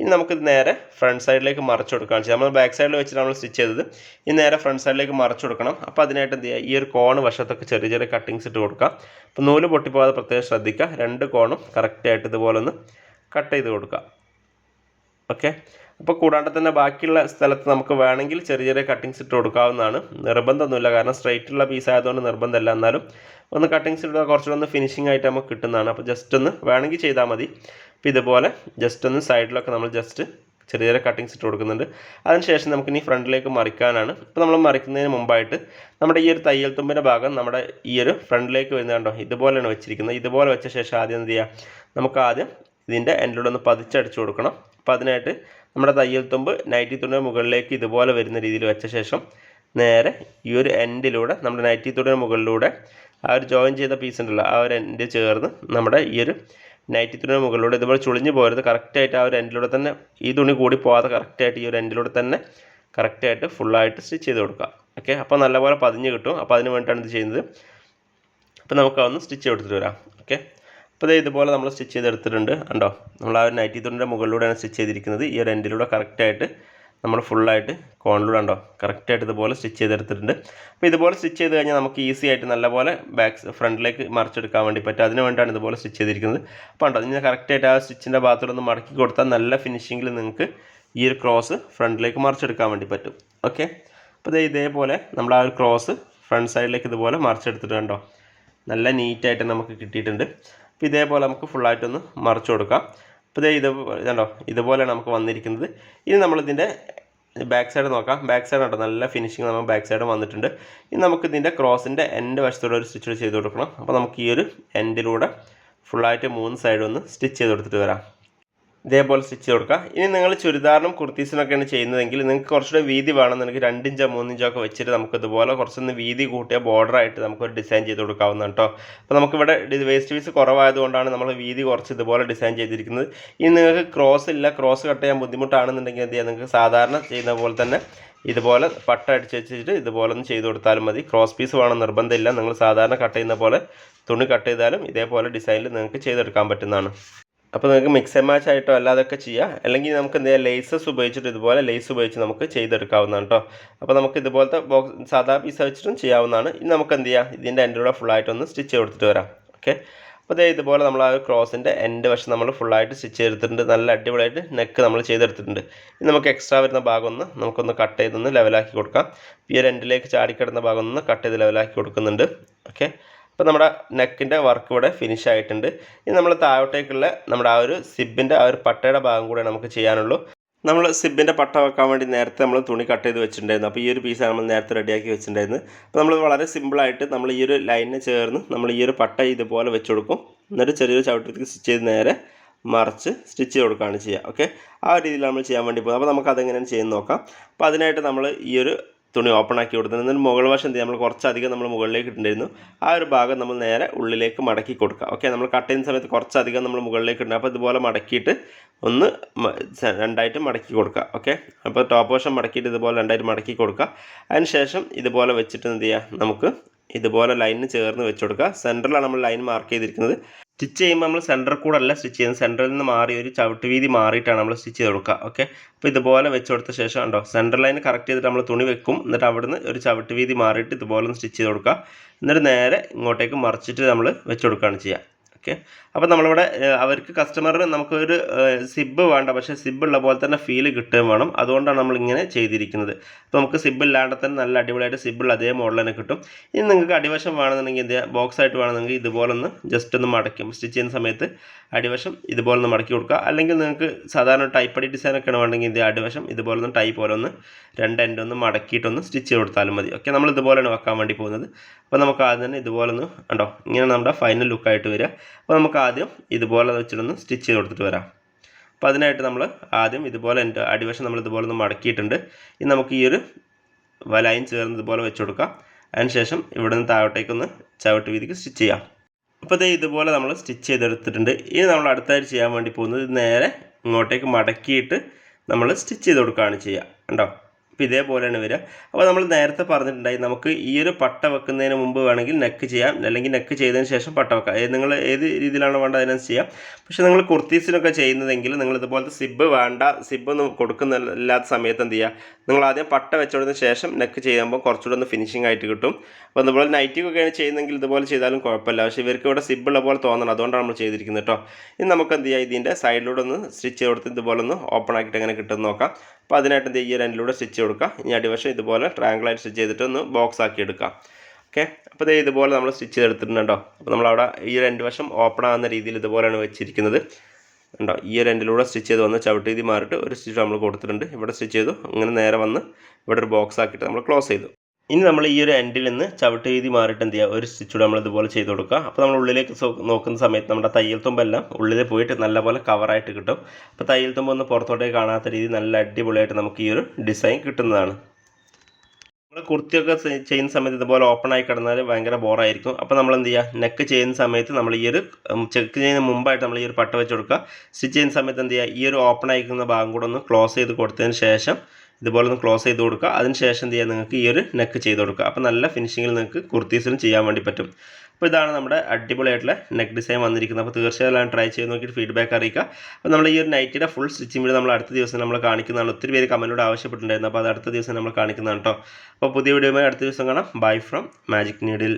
ഇനി നമുക്ക് നേരെ ഫ്രണ്ട് സൈഡിലേക്ക് മറച്ചു കൊടുക്കുകയാണ് ചെയ്യുക നമ്മൾ ബാക്ക് സൈഡിൽ വെച്ചിട്ട് നമ്മൾ സ്റ്റിച്ച് ചെയ്തത്. ഇനി നേരെ ഫ്രണ്ട് സൈഡിലേക്ക് മറച്ചു കൊടുക്കണം. അപ്പോൾ അതിനായിട്ട് എന്ത് ചെയ്യുക? ഈ ഒരു കോൺ വശത്തൊക്കെ ചെറിയ ചെറിയ കട്ടിങ്സ് ഇട്ട് കൊടുക്കാം. അപ്പോൾ നൂൽ പൊട്ടിപ്പോകാതെ പ്രത്യേകം ശ്രദ്ധിക്കുക. രണ്ട് കോണും കറക്റ്റായിട്ട് ഇതുപോലെ ഒന്ന് കട്ട് ചെയ്ത് കൊടുക്കുക ഓക്കെ അപ്പോൾ കൂടാണ്ട് തന്നെ ബാക്കിയുള്ള സ്ഥലത്ത് നമുക്ക് വേണമെങ്കിൽ ചെറിയ ചെറിയ കട്ടിങ്സ് ഇട്ട് കൊടുക്കാവുന്നതാണ്. നിർബന്ധമൊന്നുമില്ല കാരണം സ്ട്രൈറ്റുള്ള പീസ് ആയതുകൊണ്ട് നിർബന്ധമല്ല. എന്നാലും ഒന്ന് കട്ടിങ്സ് ഇടുക കുറച്ചുകൂടെ ഒന്ന് ഫിനിഷിംഗ് ആയിട്ട് നമുക്ക് കിട്ടുന്നതാണ്. അപ്പോൾ ജസ്റ്റ് ഒന്ന് വേണമെങ്കിൽ ചെയ്താൽ മതി. അപ്പോൾ ഇതുപോലെ ജസ്റ്റ് ഒന്ന് സൈഡിലൊക്കെ നമ്മൾ ജസ്റ്റ് ചെറിയ ചെറിയ കട്ടിങ്സ് ഇട്ട് കൊടുക്കുന്നുണ്ട്. അതിനുശേഷം നമുക്ക് ഇനി ഫ്രണ്ടിലേക്ക് മറിക്കാനാണ്. അപ്പോൾ നമ്മൾ മറിക്കുന്നതിന് മുമ്പായിട്ട് നമ്മുടെ ഈ ഒരു തയ്യൽ തുമ്പിന്റെ ഭാഗം നമ്മുടെ ഈ ഒരു ഫ്രണ്ടിലേക്ക് വരുന്നത് കണ്ടോ? ഇതുപോലെയാണ് വെച്ചിരിക്കുന്നത്. ഇതുപോലെ വെച്ച ശേഷം ആദ്യം എന്ത് ചെയ്യുക നമുക്ക് ആദ്യം ഇതിന്റെ എൻഡിലൂടെ ഒന്ന് പതിച്ചടിച്ചു കൊടുക്കണം. അപ്പോൾ അതിനായിട്ട് നമ്മുടെ തയ്യൽ തുമ്പ് നൈറ്റി തുണിയുടെ മുകളിലേക്ക് ഇതുപോലെ വരുന്ന രീതിയിൽ വെച്ച ശേഷം നേരെ ഈ ഒരു എൻഡിലൂടെ നമ്മുടെ നൈറ്റി തുണിയുടെ മുകളിലൂടെ ആ ഒരു ജോയിൻ ചെയ്ത പീസ് ഉണ്ടല്ലോ ആ ഒരു എൻഡ് ചേർന്ന് നമ്മുടെ ഈ ഒരു നൈറ്റി തുണിയുടെ മുകളിലൂടെ ഇതുപോലെ ചുളിഞ്ഞു പോരുത് കറക്റ്റായിട്ട് ആ ഒരു എൻഡിലൂടെ തന്നെ ഈ തുണി കൂടി പോകാതെ കറക്റ്റായിട്ട് ഈ ഒരു എൻഡിലൂടെ തന്നെ കറക്റ്റായിട്ട് ഫുള്ളായിട്ട് സ്റ്റിച്ച് ചെയ്ത് കൊടുക്കുക. ഓക്കെ അപ്പോൾ നല്ലപോലെ പതിഞ്ഞ് കിട്ടും. അപ്പോൾ അതിന് വേണ്ടിയിട്ടാണ് ഇത് ചെയ്യുന്നത്. അപ്പോൾ നമുക്ക് അതൊന്ന് സ്റ്റിച്ച് കൊടുത്തിട്ട് വരാം. ഓക്കെ അപ്പോൾ ഇതുപോലെ നമ്മൾ സ്റ്റിച്ച് ചെയ്തെടുത്തിട്ടുണ്ട്. കണ്ടോ? നമ്മൾ ആ ഒരു നൈറ്റി തുണിന്റെ മുകളിലൂടെയാണ് സ്റ്റിച്ച് ചെയ്തിരിക്കുന്നത്. ഈ ഒരു എൻഡിലൂടെ കറക്റ്റായിട്ട് നമ്മൾ ഫുള്ളായിട്ട് കോണിലൂടെ ഉണ്ടോ കറക്റ്റായിട്ട് ഇതുപോലെ സ്റ്റിച്ച് ചെയ്തെടുത്തിട്ടുണ്ട്. അപ്പോൾ ഇതുപോലെ സ്റ്റിച്ച് ചെയ്ത് കഴിഞ്ഞാൽ നമുക്ക് ഈസി ആയിട്ട് നല്ലപോലെ ബാക്ക് ഫ്രണ്ടിലേക്ക് മറിച്ചെടുക്കാൻ വേണ്ടി പറ്റും. അതിന് വേണ്ടിയാണ് ഇതുപോലെ സ്റ്റിച്ച് ചെയ്തിരിക്കുന്നത്. അപ്പോൾ ഉണ്ടോ ഇനി കറക്റ്റായിട്ട് ആ സ്റ്റിച്ചിന്റെ ഭാഗത്തോടൊന്ന് മടക്കി കൊടുത്താൽ നല്ല ഫിനിഷിങ്ങിൽ നിങ്ങൾക്ക് ഈ ഒരു ക്രോസ് ഫ്രണ്ടിലേക്ക് മറിച്ചെടുക്കാൻ വേണ്ടി പറ്റും. ഓക്കെ? അപ്പോൾ ഇത് ഇതേപോലെ നമ്മൾ ആ ഒരു ക്രോസ് ഫ്രണ്ട് സൈഡിലേക്ക് ഇതുപോലെ മറിച്ചെടുത്തിട്ട് കണ്ടോ? നല്ല നീറ്റായിട്ട് നമുക്ക് കിട്ടിയിട്ടുണ്ട്. അപ്പോൾ ഇതേപോലെ നമുക്ക് ഫുള്ളായിട്ടൊന്ന് മറിച്ച് കൊടുക്കാം. അപ്പോൾ ഇതേ ഇത് കണ്ടോ? ഇതുപോലെയാണ് നമുക്ക് വന്നിരിക്കുന്നത്. ഇനി നമ്മളിതിന്റെ ബാക്ക് സൈഡ് നോക്കാം. ബാക്ക് സൈഡ് ഉണ്ടോ നല്ല ഫിനിഷിങ് നമ്മൾ ബാക്ക് സൈഡ് വന്നിട്ടുണ്ട്. ഇനി നമുക്ക് ഇതിന്റെ ക്രോസിന്റെ എൻഡ് വശത്തൂടെ ഒരു സ്റ്റിച്ച് ചെയ്ത് കൊടുക്കണം. അപ്പോൾ നമുക്ക് ഈ ഒരു എൻഡിലൂടെ ഫുള്ളായിട്ട് മൂന്ന് സൈഡ് ഒന്ന് സ്റ്റിച്ച് ചെയ്ത് കൊടുത്തിട്ട് വരാം. ഇതേപോലെ സ്റ്റിച്ച് കൊടുക്കുക. ഇനി നിങ്ങൾ ചുരിദാറിനും കുർത്തീസിനൊക്കെയാണ് ചെയ്യുന്നതെങ്കിൽ നിങ്ങൾക്ക് കുറച്ചുകൂടെ വീതി വേണം വേണമെന്നുണ്ടെങ്കിൽ രണ്ടിഞ്ചോ മൂന്നിഞ്ചോ ഒക്കെ വെച്ചിട്ട് നമുക്ക് ഇതുപോലെ കുറച്ചൊന്ന് വീതി കൂട്ടിയ ബോർഡറായിട്ട് നമുക്കൊരു ഡിസൈൻ ചെയ്ത് കൊടുക്കാവുന്നതാണ് കേട്ടോ അപ്പോൾ നമുക്കിവിടെ വേസ്റ്റ് പീസ് കുറവായതുകൊണ്ടാണ് നമ്മൾ വീതി കുറച്ച് ഇതുപോലെ ഡിസൈൻ ചെയ്തിരിക്കുന്നത്. ഇനി നിങ്ങൾക്ക് ക്രോസ് ഇല്ല ക്രോസ് കട്ട് ചെയ്യാൻ ബുദ്ധിമുട്ടാണെന്നുണ്ടെങ്കിൽ എന്ത് ചെയ്യാം? നിങ്ങൾക്ക് സാധാരണ ചെയ്യുന്ന പോലെ തന്നെ ഇതുപോലെ പട്ട അടിച്ച് വെച്ചിട്ട് ഇതുപോലെ ഒന്ന് ചെയ്ത് കൊടുത്താലും മതി. ക്രോസ് പീസ് വേണം നിർബന്ധമില്ല. നിങ്ങൾ സാധാരണ കട്ട് ചെയ്യുന്ന പോലെ തുണി കട്ട് ചെയ്താലും ഇതേപോലെ ഡിസൈനിൽ നിങ്ങൾക്ക് ചെയ്തെടുക്കാൻ പറ്റുന്നതാണ്. അപ്പോൾ നിങ്ങൾക്ക് മിക്സ് ആൻഡ് മാച്ച് ആയിട്ടോ അല്ലാതൊക്കെ ചെയ്യാം. അല്ലെങ്കിൽ നമുക്ക് എന്ത് ചെയ്യാം ലേസസ് ഉപയോഗിച്ചിട്ട് ഇതുപോലെ ലേസ് ഉപയോഗിച്ച് നമുക്ക് ചെയ്തെടുക്കാവുന്നതാണ് കേട്ടോ അപ്പോൾ നമുക്ക് ഇതുപോലത്തെ ബോക്സ് സാധാ പീസ് വെച്ചിട്ടും ചെയ്യാവുന്നതാണ്. ഇനി നമുക്ക് എന്ത് ചെയ്യാം? ഇതിന്റെ എൻഡിലൂടെ ഫുള്ളായിട്ടൊന്ന് സ്റ്റിച്ച് കൊടുത്തിട്ട് വരാം. ഓക്കെ അപ്പോൾ ദേ ഇതുപോലെ നമ്മൾ ആ ക്രോസിന്റെ എൻഡ് വശം നമ്മൾ ഫുള്ളായിട്ട് സ്റ്റിച്ച് ചെയ്തിട്ടുണ്ട് നല്ല അടിപൊളിയായിട്ട് നെക്ക് നമ്മൾ ചെയ്തെടുത്തിട്ടുണ്ട്. ഇനി നമുക്ക് എക്സ്ട്രാ വരുന്ന ഭാഗം ഒന്ന് നമുക്കൊന്ന് കട്ട് ചെയ്തൊന്ന് ലെവലാക്കി കൊടുക്കാം. ഈ ഒരു എൻഡിലേക്ക് ചാടിക്കിടന്ന ഭാഗം ഒന്ന് കട്ട് ചെയ്ത് ലെവലാക്കി കൊടുക്കുന്നുണ്ട്. ഓക്കെ അപ്പോൾ നമ്മുടെ നെക്കിന്റെ വർക്ക് ഇവിടെ ഫിനിഷ് ആയിട്ടുണ്ട്. ഇനി നമ്മൾ താഴോട്ടേക്കുള്ള നമ്മുടെ ആ ഒരു സിബിന്റെ ആ ഒരു പട്ടയുടെ ഭാഗം കൂടെ നമുക്ക് ചെയ്യാനുള്ളൂ. നമ്മൾ സിബിന്റെ പട്ട വെക്കാൻ വേണ്ടി നേരത്തെ നമ്മൾ തുണി കട്ട് ചെയ്ത് വെച്ചിട്ടുണ്ടായിരുന്നു. അപ്പോൾ ഈ ഒരു പീസാണ് നമ്മൾ നേരത്തെ റെഡിയാക്കി വെച്ചിട്ടുണ്ടായിരുന്നു അപ്പോൾ നമ്മൾ വളരെ സിമ്പിളായിട്ട് നമ്മൾ ഈ ഒരു ലൈനിന് ചേർന്ന് നമ്മൾ ഈ ഒരു പട്ട ഇതുപോലെ വെച്ച് കൊടുക്കും. എന്നിട്ട് ചെറിയൊരു ചവിട്ടത്തിൽ സ്റ്റിച്ച് ചെയ്ത് നേരെ മറിച്ച് സ്റ്റിച്ച് ചെയ്ത് കൊടുക്കുകയാണ് ചെയ്യുക. ഓക്കെ ആ രീതിയിൽ നമ്മൾ ചെയ്യാൻ വേണ്ടി പോകുന്നത് അപ്പോൾ നമുക്ക് അതെങ്ങനെയാണ് ചെയ്യുന്നത് നോക്കാം. അപ്പോൾ അതിനായിട്ട് നമ്മൾ ഈ ഒരു തുണി ഓപ്പൺ ആക്കി കൊടുക്കുന്നത് എന്നിട്ട് മുകൾ വശം എന്ത് നമ്മൾ കുറച്ചധികം നമ്മൾ മുകളിലേക്ക് ഇട്ടിട്ടുണ്ടായിരുന്നു. ആ ഒരു ഭാഗം നമ്മൾ നേരെ ഉള്ളിലേക്ക് മടക്കി കൊടുക്കുക. ഓക്കെ നമ്മൾ കട്ട് ചെയ്യുന്ന സമയത്ത് കുറച്ചധികം നമ്മൾ മുകളിലേക്ക് ഇട്ടുണ്ട് അപ്പോൾ ഇതുപോലെ മടക്കിയിട്ട് ഒന്ന് രണ്ടായിട്ട് മടക്കി കൊടുക്കുക. ഓക്കെ അപ്പോൾ ടോപ്പ് വശം മടക്കിയിട്ട് ഇതുപോലെ രണ്ടായിട്ട് മടക്കി കൊടുക്കുക. അതിന് ശേഷം ഇതുപോലെ വെച്ചിട്ട് എന്ത് ചെയ്യുക? നമുക്ക് ഇതുപോലെ ലൈനിന് ചേർന്ന് വെച്ച് കൊടുക്കുക. സെന്ററിലാണ് നമ്മൾ ലൈൻ മാർക്ക് ചെയ്തിരിക്കുന്നത്. സ്റ്റിച്ച് ചെയ്യുമ്പോൾ നമ്മൾ സെന്ററിൽ കൂടെ അല്ല സ്റ്റിച്ച് ചെയ്യുന്നത്. സെന്ററിൽ നിന്ന് മാറി ഒരു ചവിട്ട് വീതി മാറിയിട്ടാണ് നമ്മൾ സ്റ്റിച്ച് ചെയ്ത് കൊടുക്കുക. ഓക്കെ അപ്പോൾ ഇതുപോലെ വെച്ച് കൊടുത്ത ശേഷം ഉണ്ടോ സെന്റർ ലൈൻ കറക്റ്റ് ചെയ്തിട്ട് നമ്മൾ തുണി വെക്കും. എന്നിട്ട് അവിടുന്ന് ഒരു ചവിട്ട് വീതി മാറിയിട്ട് ഇതുപോലെ ഒന്ന് സ്റ്റിച്ച് ചെയ്ത് കൊടുക്കുക. എന്നിട്ട് നേരെ ഇങ്ങോട്ടേക്ക് മറിച്ചിട്ട് നമ്മൾ വെച്ച് കൊടുക്കുകയാണ് ചെയ്യുക. ഓക്കെ അപ്പോൾ നമ്മളിവിടെ അവർക്ക് കസ്റ്റമറിന് നമുക്കൊരു സിബ് വേണ്ട പക്ഷേ സിബ് ഉള്ള പോലെ തന്നെ ഫീൽ കിട്ടുകയും വേണം. അതുകൊണ്ടാണ് നമ്മളിങ്ങനെ ചെയ്തിരിക്കുന്നത്. അപ്പോൾ നമുക്ക് സിബ് ഇല്ലാണ്ട് തന്നെ നല്ല അടിപൊളിയായിട്ട് സിബിൾ അതേ മോഡൽ തന്നെ കിട്ടും. ഇനി നിങ്ങൾക്ക് അടിവശം വേണമെന്നുണ്ടെങ്കിൽ എന്ത് ബോക്സ് ആയിട്ട് വേണമെന്നുണ്ടെങ്കിൽ ഇതുപോലെ ഒന്ന് ജസ്റ്റ് ഒന്ന് മടക്കും സ്റ്റിച്ച് ചെയ്യുന്ന സമയത്ത് അടിവശം ഇതുപോലെ ഒന്ന് മടക്കി കൊടുക്കുക. അല്ലെങ്കിൽ നിങ്ങൾക്ക് സാധാരണ ടൈപ്പ് അടി ഡിസൈൻ ഒക്കെ വേണമെങ്കിൽ എന്ത് അടിവശം ഇതുപോലെ ഒന്ന് ടൈപ്പ് പോലെ ഒന്ന് രണ്ട് എൻഡ് ഒന്ന് മടക്കിയിട്ടൊന്ന് സ്റ്റിച്ച് കൊടുത്താലും മതി. ഓക്കെ നമ്മൾ ഇതുപോലെയാണ് വെക്കാൻ വേണ്ടി പോകുന്നത്. അപ്പോൾ നമുക്ക് ആദ്യം തന്നെ ഇതുപോലെ ഒന്ന് ഉണ്ടോ ഇങ്ങനെ നമ്മുടെ ഫൈനൽ ലുക്കായിട്ട് വരിക. അപ്പോൾ നമുക്ക് ആദ്യം ഇതുപോലെ വെച്ചിട്ടൊന്ന് സ്റ്റിച്ച് ചെയ്ത് കൊടുത്തിട്ട് വരാം. അപ്പോൾ അതിനായിട്ട് നമ്മൾ ആദ്യം ഇതുപോലെ എന്റെ അടിവശം നമ്മൾ ഇതുപോലെ ഒന്ന് മടക്കിയിട്ടുണ്ട്. ഇനി നമുക്ക് ഈ ഒരു വലൈൻ ചേർന്ന് ഇതുപോലെ വെച്ച് കൊടുക്കാം. അതിനുശേഷം ഇവിടെ നിന്ന് താഴോട്ടേക്കൊന്ന് ചവിട്ട് വീതിക്ക് സ്റ്റിച്ച് ചെയ്യാം. അപ്പോൾ ഇതേ ഇതുപോലെ നമ്മൾ സ്റ്റിച്ച് ചെയ്തെടുത്തിട്ടുണ്ട്. ഇനി നമ്മൾ അടുത്തായിട്ട് ചെയ്യാൻ വേണ്ടി പോകുന്നത് നേരെ ഇങ്ങോട്ടേക്ക് മടക്കിയിട്ട് നമ്മൾ സ്റ്റിച്ച് ചെയ്ത് കൊടുക്കുകയാണ് ചെയ്യുക. കണ്ടോ? അപ്പോൾ ഇതേപോലെയാണ് വരിക. അപ്പോൾ നമ്മൾ നേരത്തെ പറഞ്ഞിട്ടുണ്ടായി നമുക്ക് ഈ ഒരു പട്ട വെക്കുന്നതിന് മുമ്പ് വേണമെങ്കിൽ നെക്ക് ചെയ്യാം. അല്ലെങ്കിൽ നെക്ക് ചെയ്തതിന് ശേഷം പട്ട വെക്കാം. നിങ്ങൾ ഏത് രീതിയിലാണോ വേണ്ടത് അതിനനുസരിച്ച് ചെയ്യാം. പക്ഷേ നിങ്ങൾ കുർത്തീസിനൊക്കെ ചെയ്യുന്നതെങ്കിൽ നിങ്ങൾ ഇതുപോലത്തെ സിബ് വേണ്ട സിബ് ഒന്നും കൊടുക്കുന്നില്ലാത്ത സമയത്ത് എന്ത് ചെയ്യുക? നിങ്ങൾ ആദ്യം പട്ട വെച്ചോടത്തിന് ശേഷം നെക്ക് ചെയ്യുമ്പോൾ കുറച്ചുകൂടെ ഒന്ന് ഫിനിഷിംഗ് ആയിട്ട് കിട്ടും. അപ്പോൾ അതുപോലെ നൈറ്റിക്കൊക്കെയാണ് ചെയ്യുന്നതെങ്കിൽ ഇതുപോലെ ചെയ്താലും കുഴപ്പമില്ല. പക്ഷേ ഇവർക്ക് ഇവിടെ സിബുള്ള പോലെ തോന്നണം. അതുകൊണ്ടാണ് നമ്മൾ ചെയ്തിരിക്കുന്നത് കേട്ടോ. ഇനി നമുക്ക് എന്ത് ചെയ്യാം ഇതിന്റെ സൈഡിലൂടെ ഒന്ന് സ്റ്റിച്ച് കൊടുത്ത് ഇതുപോലെ ഒന്ന് ഓപ്പൺ ആക്കിയിട്ട് എങ്ങനെ കിട്ടുമെന്ന് നോക്കാം. അപ്പോൾ അതിനായിട്ട് എന്ത് ചെയ്യുക? രണ്ടിലൂടെ സ്റ്റിച്ച് കൊടുക്കുക ഇനി അടിവശം ഇതുപോലെ ട്രാങ്കിളായിട്ട് സ്റ്റിച്ച് ചെയ്തിട്ട് ഒന്ന് ബോക്സ് ആക്കി എടുക്കാം. ഓക്കെ അപ്പോൾ ഇത് ഇതുപോലെ നമ്മൾ സ്റ്റിച്ച് ചെയ്തെടുത്തിട്ടുണ്ടോ അപ്പോൾ നമ്മൾ നമ്മളവിടെ ഈ രണ്ട് വശം ഓപ്പൺ ആകുന്ന രീതിയിൽ ഇതുപോലെയാണ് വെച്ചിരിക്കുന്നത്. ഉണ്ടോ ഈ ഒരു എൻഡിലൂടെ സ്റ്റിച്ച് ചെയ്ത് വന്ന് ചവിട്ടി മാറിയിട്ട് ഒരു സ്റ്റിച്ച് നമ്മൾ കൊടുത്തിട്ടുണ്ട്. ഇവിടെ സ്റ്റിച്ച് ചെയ്തു. അങ്ങനെ നേരെ വന്ന് ഇവിടെ ഒരു ബോക്സ് ആക്കിയിട്ട് നമ്മൾ ക്ലോസ് ചെയ്തു. ഇനി നമ്മൾ ഈ ഒരു എൻഡിൽ നിന്ന് ചവിട്ട് രീതി മാറിയിട്ട് എന്ത് ചെയ്യുക? ഒരു സ്റ്റിച്ചൂടെ നമ്മൾ ഇതുപോലെ ചെയ്ത് കൊടുക്കുക. അപ്പോൾ നമ്മൾ ഉള്ളിലേക്ക് നോക്കുന്ന സമയത്ത് നമ്മുടെ തയ്യൽ തുമ്പെല്ലാം ഉള്ളിൽ പോയിട്ട് നല്ലപോലെ കവറായിട്ട് കിട്ടും. അപ്പോൾ തയ്യൽ തുമ്പ് ഒന്ന് പുറത്തോട്ടേക്ക് കാണാത്ത രീതി നല്ല അടിപൊളിയായിട്ട് നമുക്ക് ഈ ഒരു ഡിസൈൻ കിട്ടുന്നതാണ്. നമ്മൾ കുർത്തിയൊക്കെ ചെയ്യുന്ന സമയത്ത് ഇതുപോലെ ഓപ്പൺ ആയി കിടന്നാൽ ഭയങ്കര ബോറായിരിക്കും അപ്പോൾ നമ്മൾ എന്ത് ചെയ്യുക? നെക്ക് ചെയ്യുന്ന സമയത്ത് നമ്മൾ ഈ ഒരു ചെക്ക് ചെയ്യുന്ന മുമ്പായിട്ട് നമ്മൾ ഈ ഒരു പട്ട വെച്ച് കൊടുക്കുക. സ്റ്റിച്ച് ചെയ്യുന്ന സമയത്ത് എന്ത് ചെയ്യുക? ഈ ഒരു ഓപ്പൺ ആയിരിക്കുന്ന ഭാഗം കൂടെ ഒന്ന് ക്ലോസ് ചെയ്ത് കൊടുത്തതിന് ശേഷം ഇതുപോലെ ഒന്ന് ക്ലോസ് ചെയ്ത് കൊടുക്കുക. അതിനുശേഷം എന്ത് ചെയ്യുക? നിങ്ങൾക്ക് ഈ ഒരു നെക്ക് ചെയ്ത് കൊടുക്കുക. അപ്പോൾ നല്ല ഫിനിഷിങ്ങിൽ നിങ്ങൾക്ക് കുർത്തീസിലും ചെയ്യാൻ വേണ്ടി പറ്റും. അപ്പോൾ ഇതാണ് നമ്മുടെ അടിപൊളിയായിട്ടുള്ള നെക്ക് ഡിസൈൻ വന്നിരിക്കുന്നത്. അപ്പോൾ തീർച്ചയായും ട്രൈ ചെയ്ത് നോക്കിയിട്ട് ഫീഡ്ബാക്ക് അറിയിക്കുക. അപ്പോൾ നമ്മൾ ഈ ഒരു നൈറ്റിയുടെ ഫുൾ സ്റ്റിച്ചിങ് വീഡിയോ നമ്മൾ അടുത്ത ദിവസം നമ്മൾ കാണിക്കുന്നതാണ്. ഒത്തിരി പേര് കമന്റോട് ആവശ്യപ്പെട്ടിട്ടുണ്ടായിരുന്നു. അപ്പോൾ അത് അടുത്ത ദിവസം നമ്മൾ കാണിക്കുന്നതാണ് കേട്ടോ അപ്പോൾ പുതിയ വീഡിയോയുമായി അടുത്ത ദിവസം കാണാം. Bye from magic needle